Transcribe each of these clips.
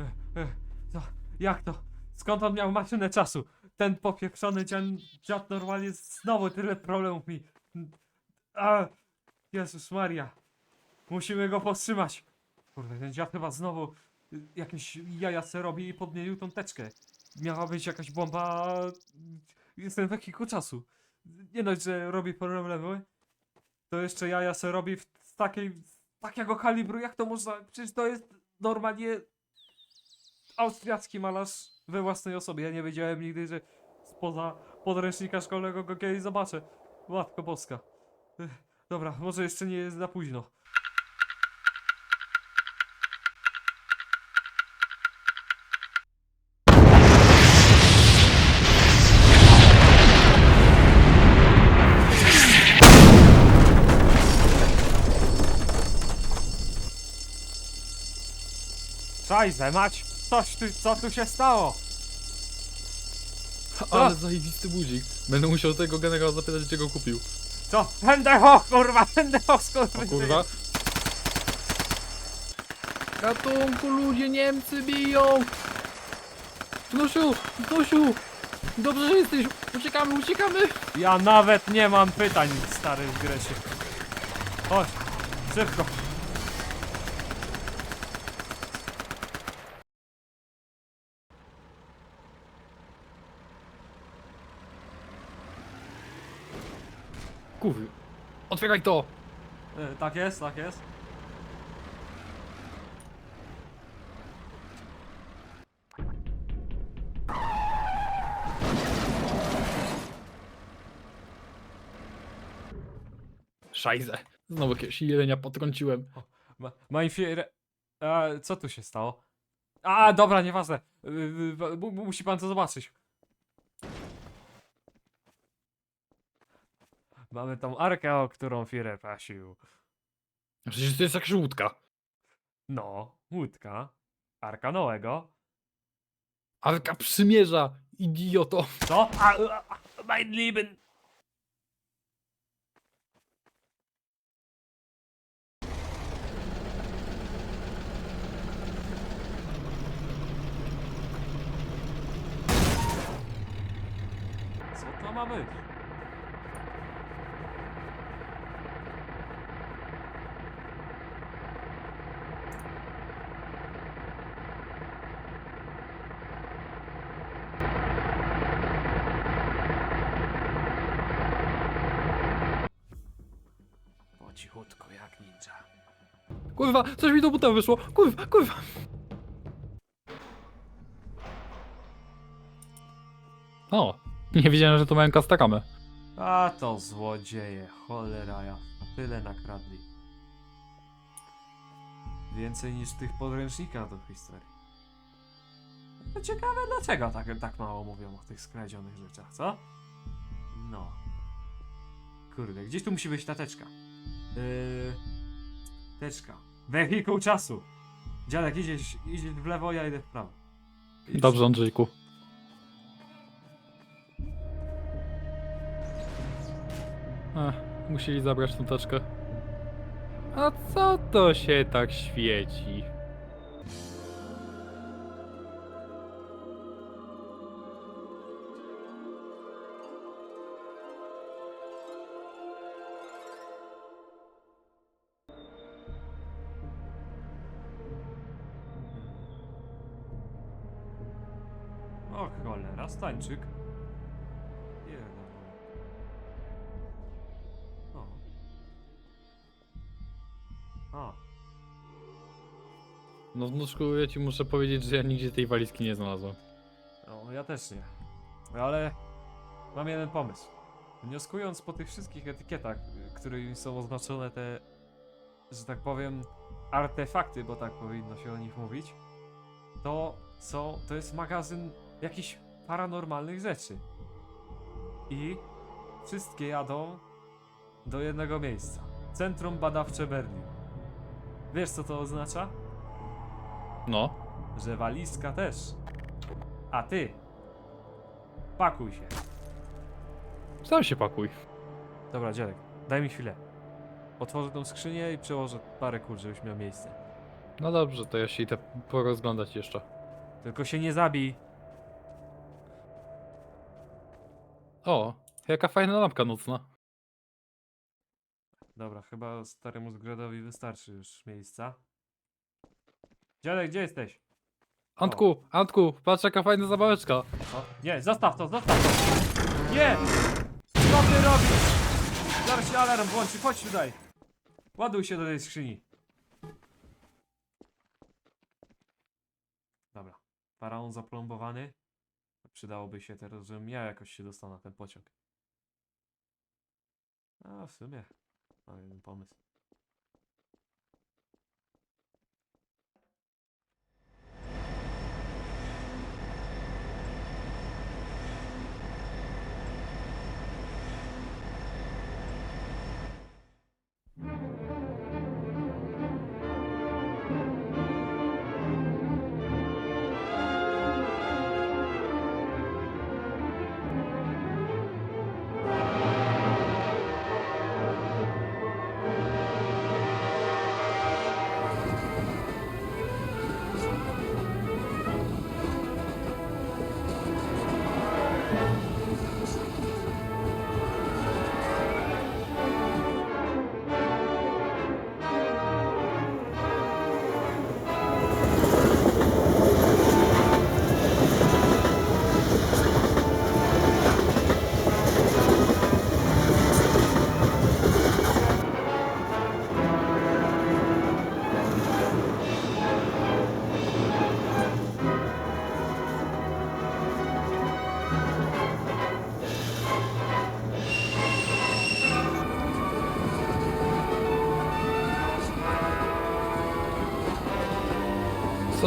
E, e, Co? Jak to? Skąd on miał maszynę czasu? Ten popieprzony dziad, dziad normalnie znowu tyle problemów mi. A, Jezus Maria. Musimy go powstrzymać. Kurde, ten dziad chyba znowu jakieś jaja se robi i podmienił tą teczkę. Miała być jakaś bomba. Jestem w ekiku czasu. Nie dość, że robi problemy, to jeszcze jaja se robi w takiej, takiego kalibru, jak to można, przecież to jest normalnie austriacki malarz we własnej osobie. Ja nie wiedziałem nigdy, że spoza podręcznika szkolnego go kiedyś zobaczę. Matko boska. Dobra, może jeszcze nie jest za późno. Szajze, mać! Coś tu, co tu się stało? Ale zajebisty budzik. Będę musiał tego generała zapytać, gdzie go kupił. Co? Będę ho, kurwa, będę ho, O kurwa. Ratunku, ludzie, Niemcy biją! Wnosiu, Wnosiu! Dobrze, że jesteś! Uciekamy, uciekamy! Ja nawet nie mam pytań, stary w Gresie. Chodź, szybko. Kurwa. Otwieraj to! E, tak jest, tak jest. Szajze. Znowu jakiegoś jelenia potrąciłem. Ma. A, co tu się stało? A, dobra, nieważne. Y, y, mu- mu- Musi pan to zobaczyć. Mamy tą arkę, o którą Führer prosił. Przecież to jest jak żółtka. No, łódka. Arka Noego. Arka przymierza, idioto. Co? A, a, a, mein Lieben. Co to ma być? Kurwa, coś mi do buta wyszło. Kurwa, kurwa. O, nie wiedziałem, że to mają kastakamę. A to złodzieje, cholera jasna, tyle nakradli. Więcej niż tych podręcznikach do historii. To ciekawe dlaczego tak, tak mało mówią o tych skradzionych rzeczach, co? No. Kurde, gdzieś tu musi być ta teczka. Yy... Teczka. Wehikuł czasu. Dziadek, idziesz, idziesz w lewo, ja idę w prawo. Idź. Dobrze, Andrzejku. Ech, musieli zabrać tą teczkę. A co to się tak świeci? Cholera, stańczyk. Jeden. O. A. No wnuczku, ja ci muszę powiedzieć, że ja nigdzie tej walizki nie znalazłem. No, ja też nie. Ale mam jeden pomysł. Wnioskując po tych wszystkich etykietach, y, którymi są oznaczone te, że tak powiem, artefakty, bo tak powinno się o nich mówić, to są, to jest magazyn jakichś paranormalnych rzeczy. I wszystkie jadą do jednego miejsca. Centrum Badawcze Berlin. Wiesz co to oznacza? No. że walizka też. A ty, pakuj się. Sam się pakuj. Dobra, dziadek, daj mi chwilę. Otworzę tą skrzynię i przełożę parę kurt, żebyś miał miejsce. No dobrze, to ja się idę porozglądać jeszcze. Tylko się nie zabij. O, jaka fajna lampka nocna. Dobra, chyba staremu zgrodowi wystarczy już miejsca. Dziadek, gdzie jesteś? Antku, Antku, patrz jaka fajna zabaweczka. O, nie, zostaw to, zostaw to! Nie! Co ty robisz? Zaraz się alarm włączy, chodź tutaj! Ładuj się do tej skrzyni. Dobra, faraon zaplombowany. Przydałoby się teraz, żebym ja jakoś się dostał na ten pociąg. A w sumie, mam jeden pomysł.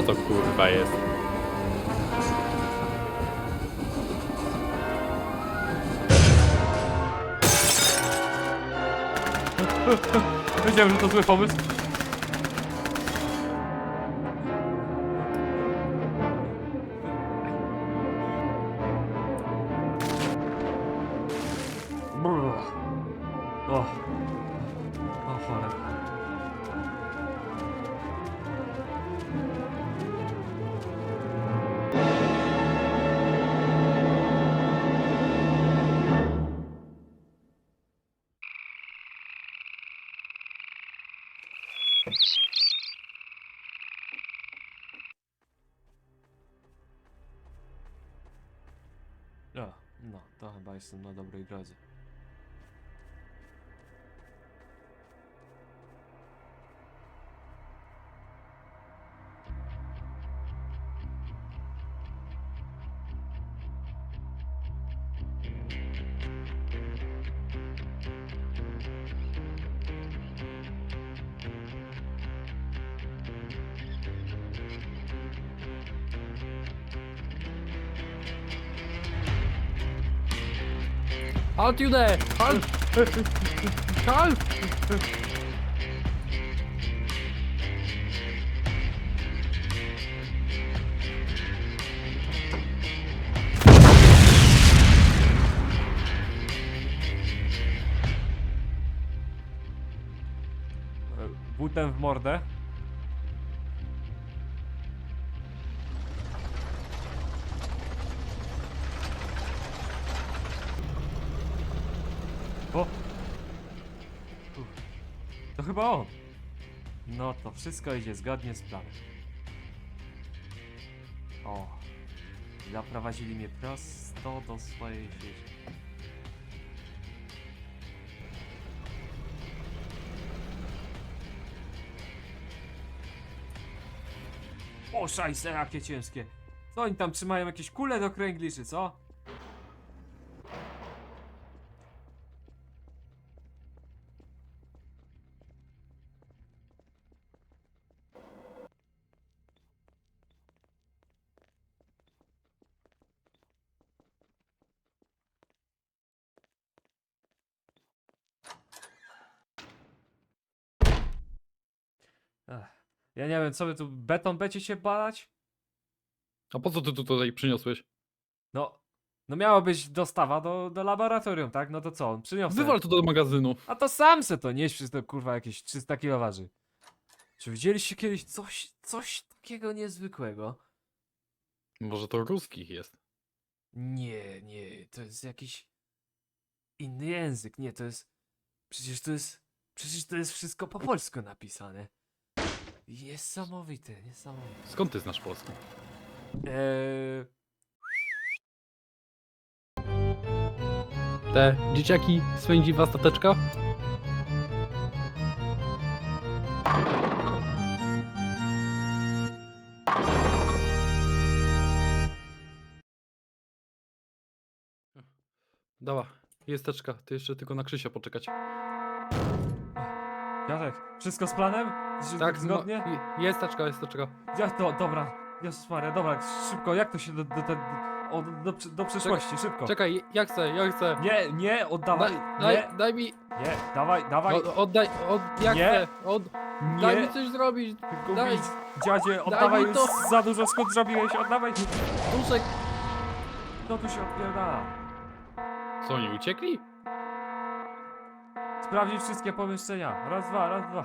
Co to kurwa jest? Wiedziałem, że to zły pomysł. O, no, to chyba jestem na dobrej drodze. Halt you there! Halt! Halt! Butem w mordę. O! Uff. To chyba on. No to wszystko idzie zgodnie z planem. O. Zaprowadzili mnie prosto do swojej wieży. O, szajse, jakie ciężkie. Co oni tam trzymają? Jakieś kule do kręgli, czy co? Ech. Ja nie wiem, co wy tu beton będziecie się balać? A po co ty tu tutaj przyniosłeś? No, no miała być dostawa do, do laboratorium, tak? No to co, on przyniosł. Wywal to do magazynu. A to sam se to nieś, przecież to kurwa jakieś 300 kilo waży. Czy widzieliście kiedyś coś, coś takiego niezwykłego? Może to ruskich jest. Nie, nie, to jest jakiś inny język. Nie, to jest. Przecież to jest. Przecież to jest wszystko po polsku napisane. Niesamowite, niesamowite. Skąd ty znasz polski? Eee, Te dzieciaki swędzi was stateczka? Dobra, jest teczka, ty jeszcze tylko na Krzysia poczekać. Jacek, wszystko z planem? Z- Tak, zgodnie? No, i- jest teczka, jest teczka. Jak to, dobra. Jezus Maria, dobra, szybko, jak to się do, do, do, o, do, do, do przyszłości, szybko. Czekaj, ja chcę, ja chcę. Nie, nie, oddawaj, Daj, nie, daj, daj mi, nie, dawaj, dawaj, od, oddaj, od, ja Nie. chcę, od, daj nie, mi coś zrobić. daj. gubić, dziadzie, oddawaj, mi już to. za dużo skąd zrobiłeś, oddawaj, Duszek. no tu się odpierdala. Co, oni uciekli? Sprawdzić wszystkie pomieszczenia, raz, dwa, raz, dwa.